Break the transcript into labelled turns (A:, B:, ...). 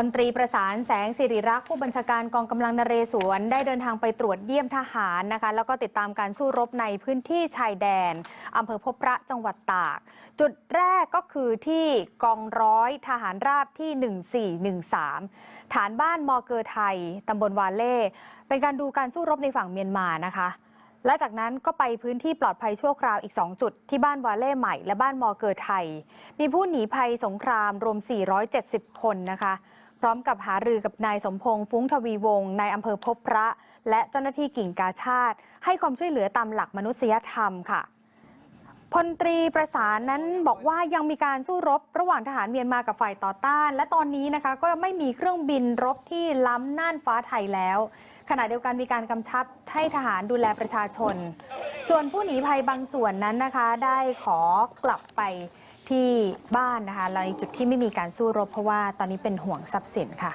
A: พลตรีประสานแสงสิริรักษ์ผู้บัญชาการกองกำลังนเรศวรได้เดินทางไปตรวจเยี่ยมทหารนะคะแล้วก็ติดตามการสู้รบในพื้นที่ชายแดนอำเภอพบพระจังหวัดตาก จุดแรกก็คือที่กองร้อยทหารราบที่ 1413 ฐานบ้านมอเกอร์ไทยตำบลวาเล่ เป็นการดูการสู้รบในฝั่งเมียนมานะคะและจากนั้นก็ไปพื้นที่ปลอดภัยชั่วคราวอีก 2 จุด ที่บ้านวาเล่ใหม่และบ้านมอเกอร์ไทย มีผู้หนีภัยสงครามรวม 470 คนนะคะ พร้อมกับหารือกับนายสมพงษ์ฟุ้งทวีวงศ์นายอำเภอพบพระ และเจ้าหน้าที่กิ่งกาชาติ ให้ความช่วยเหลือตามหลักมนุษยธรรมค่ะพลตรีประสานนั้นบอกว่ายังมีการสู้รบระหว่างทหารเมียนมากับฝ่ายต่อต้าน และตอนนี้นะคะก็ไม่มีเครื่องบินรบที่ล้ำน่านฟ้าไทยแล้ว ขณะเดียวกันมีการกำชับให้ทหารดูแลประชาชน ส่วนผู้หนีภัยบางส่วนนั้นนะคะได้ขอกลับไป ที่บ้านนะคะในจุดที่ไม่มีการสู้รบเพราะว่าตอนนี้เป็นห่วงทรัพย์สินค่ะ